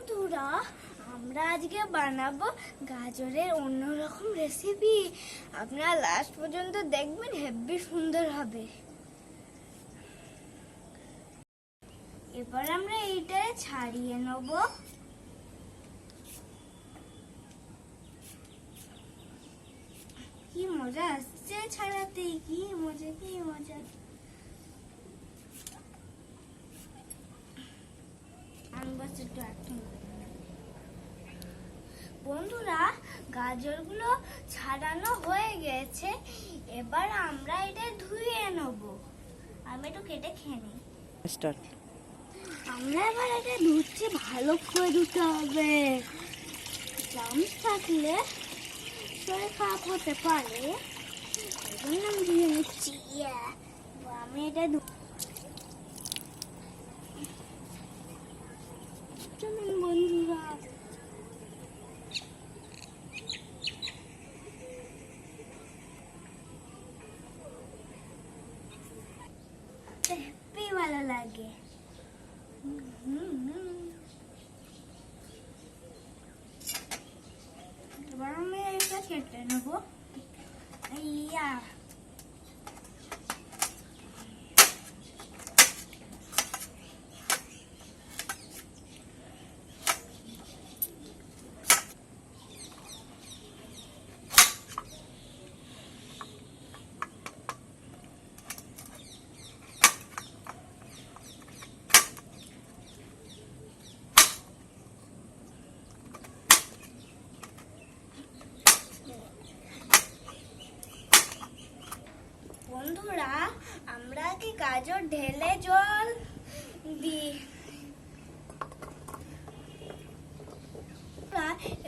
বন্ধুরা, আমরা আজকে বানাবো গাজরের অন্যরকম রেসিপি আপনারা লাস্ট পর্যন্ত দেখবেন হেভি সুন্দর হবে। এবার আমরা এইটা ছাড়িয়ে নেব। কি মজা আসছে ছাড়াতে, কি মজা কি মজা আমি বাস একটু acting করি। বন্ধুরা গাজরগুলো ছাড়ানো হয়ে গেছে এবার আমরা এটা ধুয়ে নেব। আমি একটু কেটে খেয়ে নিই। স্টার্ট। আমরা এবার এটা ধুচ্ছি ভালো করে ধুতে হবে। চামচ থাকলে শরীর খারাপ হতে পারে। এই জন্য আমি ধুয়ে নিচ্ছি. আমি এটা ভালো লাগে হুম, হুম। এবার আমি এটা কেটে নেব ইয়া বন্ধুরা আমরা কি গাজর ঢেলে জল দি।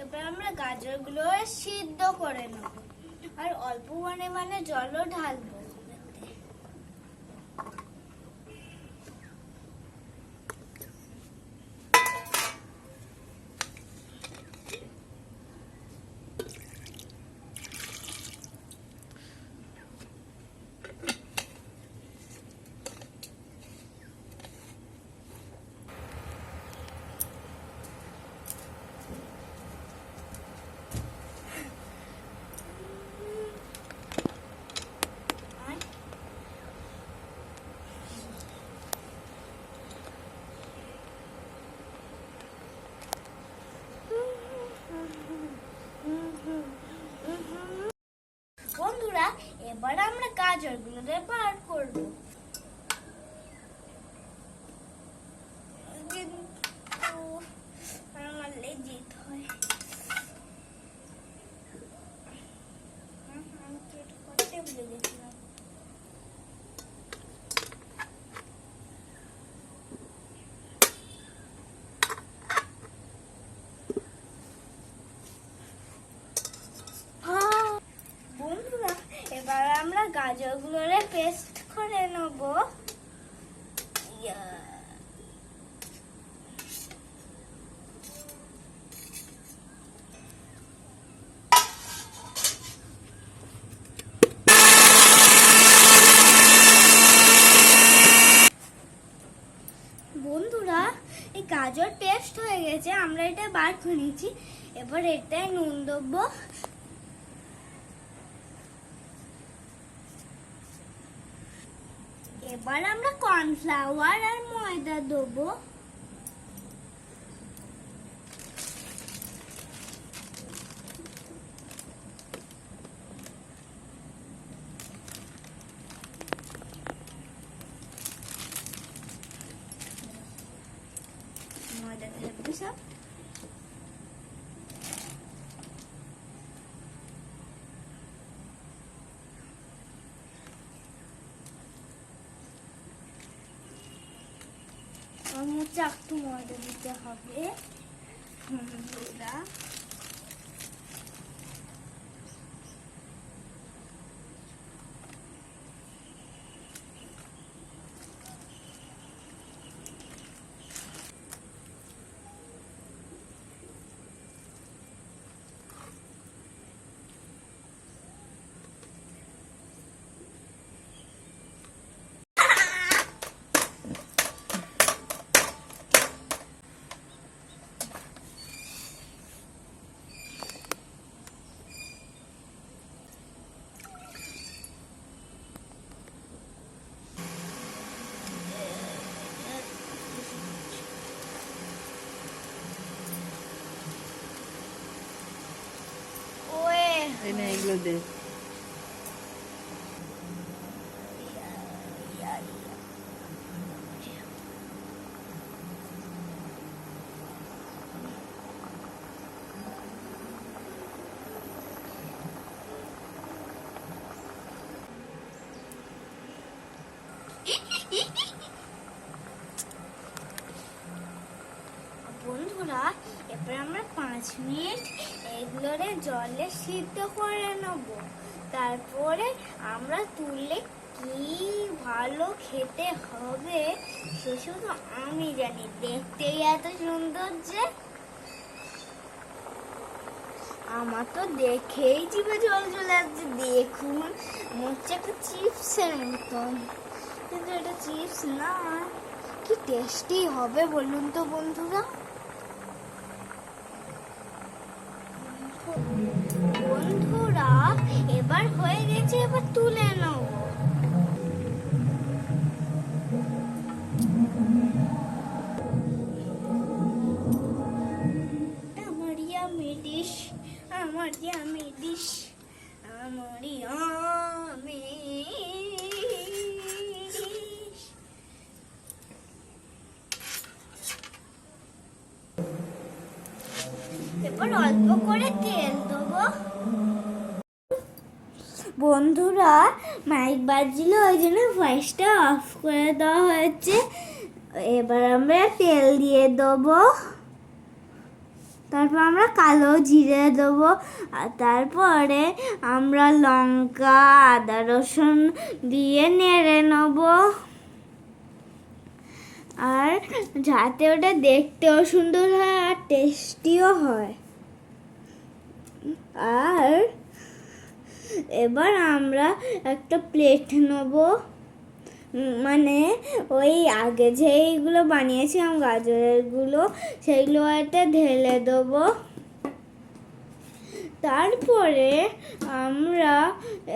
এবার আমরা গাজরগুলো সিদ্ধ করে নেব। আর অল্প মানে মানে জলও ঢালবো আর বন্ধুরা এবার গাজরগুলো বার করব কিন্তু আমার লেজিত হয় হুম, আমি তো এটা করতে ভুলে গেছিলাম বন্ধুরা এবার আমরা গাজরগুলোরে পেস্ট করে নেব। বন্ধুরা, এই গাজর পেস্ট হয়ে গেছে, আমরা এটা বার করে এবার এটাই নুন দেবো। এবার আমরা কর্নফ্লাওয়ার আর ময়দা দেবো। ময়দা দেবো সব। আমার চাকটু ময়দা দিতে হবে। বন্ধুরা এনে এগুলো পাঁচ মিনিট এগুলোরে জলে সিদ্ধ করে নেব। তারপরে আমরা তুললে কি ভালো খেতে হবে সে শুধু আমি জানি। দেখতেই এত সুন্দর যে আমার তো দেখেই জিভে জল চলে আসছে। দেখুন হচ্ছে একটা চিপসের মতন। কিন্তু এটা চিপস না, কি টেস্টি হবে বলুন তো বন্ধুরা। এবার হয়ে গেছে, এবার তুলে নাও। আমার ইয়ামি ডিশ আমার ইয়ামি ডিশ আমার ইয়ামি এবার অল্প করে তেল দেবো। বন্ধুরা মাইক বাজছিল, ওই জন্য ভয়েসটা অফ করে দেওয়া হয়েছে। এবার আমরা তেল দিয়ে দেবো। তারপর আমরা কালো জিরে দেবো। আর তারপরে আমরা লঙ্কা, আদা, রসুন দিয়ে নেড়ে নেব। আর যাতে ওটা দেখতেও সুন্দর হয় আর টেস্টিও হয়। আর এবার আমরা একটা প্লেট নেব। মানে ওই আগে যেইগুলো বানিয়েছিলাম গাজরেরগুলো সেইগুলো একটা ঢেলে দেবো। তারপরে আমরা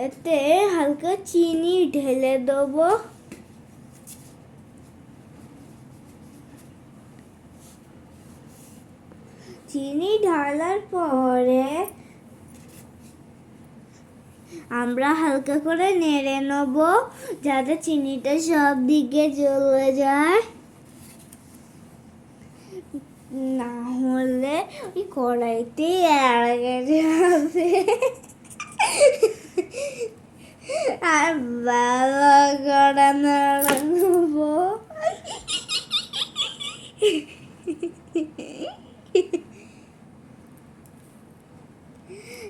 এতে হালকা চিনি ঢেলে দেবো। চিনি ঢালার পরে আমরা হালকা করে নেড়ে নেব, যাতে চিনিটা সব দিকে চলে যায়। না হলে ওই কড়াইতে এড়ে যাবে। আর ভালো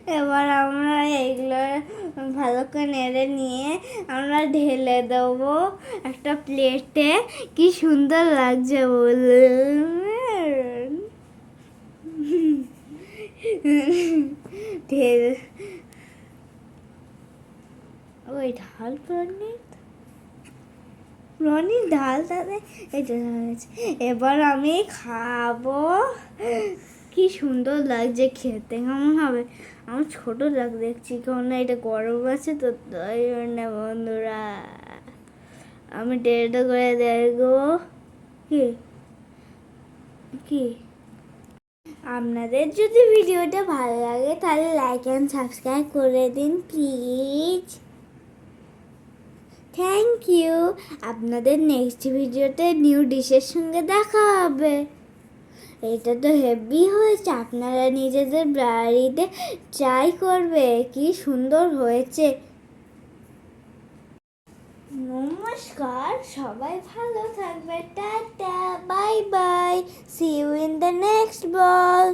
এবার আমরা এইগুলো ভালো করে নেড়ে নিয়ে আমরা ঢেলে দেবো একটা প্লেটে কি সুন্দর লাগছে বলুন। ওই ঢাল। প্রণীত প্রণীত ঢাল তাহলে এই তো এবার আমি খাব। কি সুন্দর লাগছে খেতে, কেমন হবে? আমার ছোট লাগ দেখছি কারণ না, এটা গরম আছে তো, তাই জন্য বন্ধুরা, আমি টেরেটা করে দেখব। কি? কি? আপনাদের যদি ভিডিওটা ভালো লাগে, তাহলে লাইক অ্যান্ড সাবস্ক্রাইব করে দিন প্লিজ থ্যাংক ইউ আপনাদের নেক্সট ভিডিওতে নিউ ডিশের সঙ্গে দেখা হবে। এটা তো হেভি হয়েছে, আপনারা নিজেদের বাড়িতে ট্রাই করবে, কি সুন্দর হয়েছে। নমস্কার, সবাই ভালো থাকবে, tata bye bye see you in the next ball